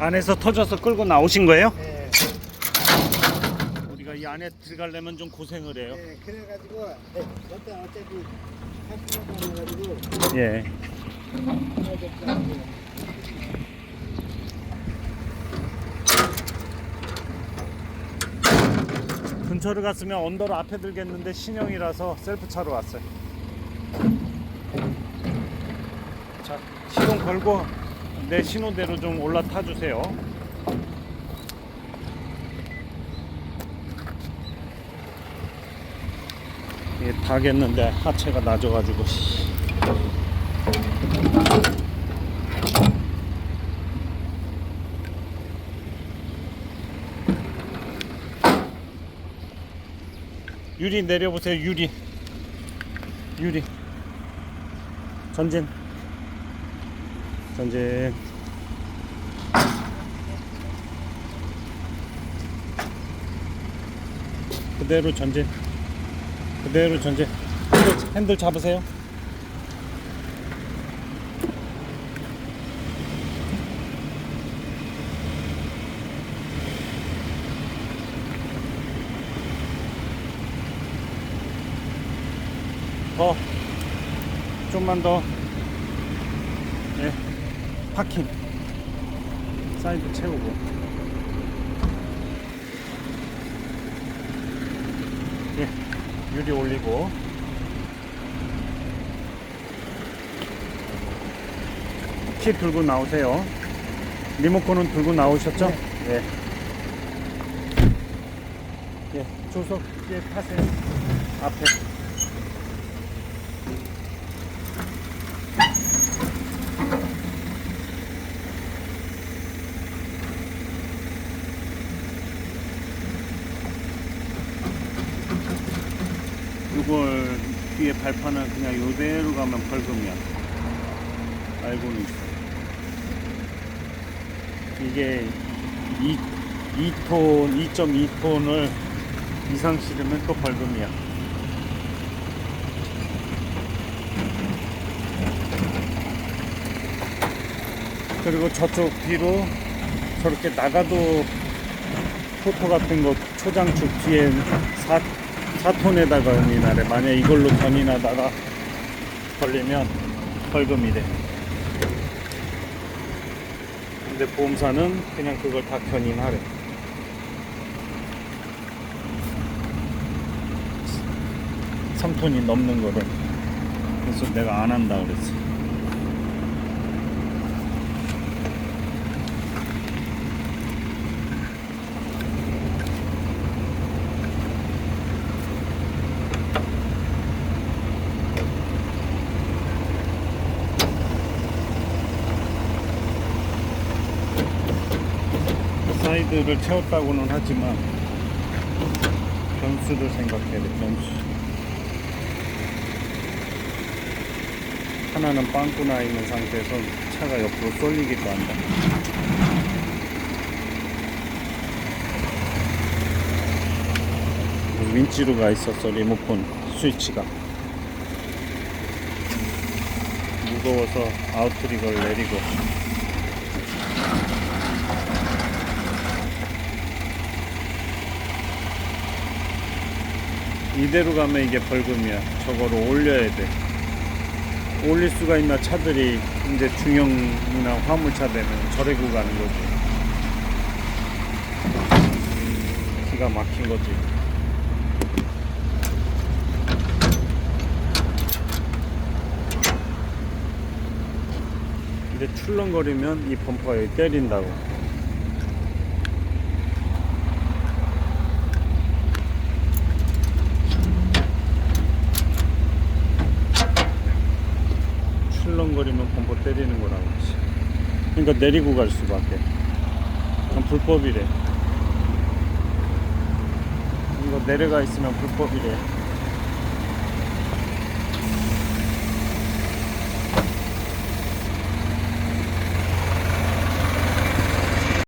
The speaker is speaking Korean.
안에서 터져서 끌고 나오신 거예요? 예, 우리가 이 안에 들어가려면 좀 고생을 해요. 예, 그래가지고 예, 일단 어차피 할수록 가지고 예. 근처를 갔으면 언더로 앞에 들겠는데 신형이라서 셀프 차로 왔어요. 자, 시동 걸고 내 신호대로 좀 올라타 주세요. 이게 다겠는데 하체가 낮아가지고. 씨. 유리 내려보세요 유리 유리 전진 전진 그대로 전진. 그대로 전진. 핸들, 핸들 잡으세요. 더. 좀만 더. 예, 파킹. 사이드 채우고 예, 유리 올리고. 키 들고 나오세요. 리모컨은 들고 나오셨죠? 예. 예, 조석 예, 타세요. 앞에 이걸 뒤에 발판을 그냥 요대로 가면 벌금이야. 알고는 있어. 이게 2, 2톤, 2.2톤을 이상 실으면 또 벌금이야. 그리고 저쪽 뒤로 저렇게 나가도 포토 같은 거 초장축 뒤에 4, 4톤에다가 우리나라에 만약 이걸로 견인하다가 걸리면 벌금이 돼. 근데 보험사는 그냥 그걸 다 견인하래. 3톤이 넘는 거를. 그래서 내가 안 한다 그랬어. 사이드를 채웠다고는 하지만 변수를 생각해야 돼 변수. 하나는 빵꾸 나 있는 상태에서 차가 옆으로 쏠리기도 한다. 윈치로 가 있었어 리모컨 스위치가. 무거워서 아웃트릭을 내리고 이대로 가면 이게 벌금이야. 저거를 올려야 돼. 올릴 수가 있나 차들이 이제 중형이나 화물차 되면 저래고 가는 거지. 기가 막힌 거지. 근데 출렁거리면 이 범퍼에 때린다고. 출렁거리면 범퍼 때리는 거라고 그러지. 그러니까 내리고 갈 수밖에. 그건 불법이래. 이거 내려가 있으면 불법이래.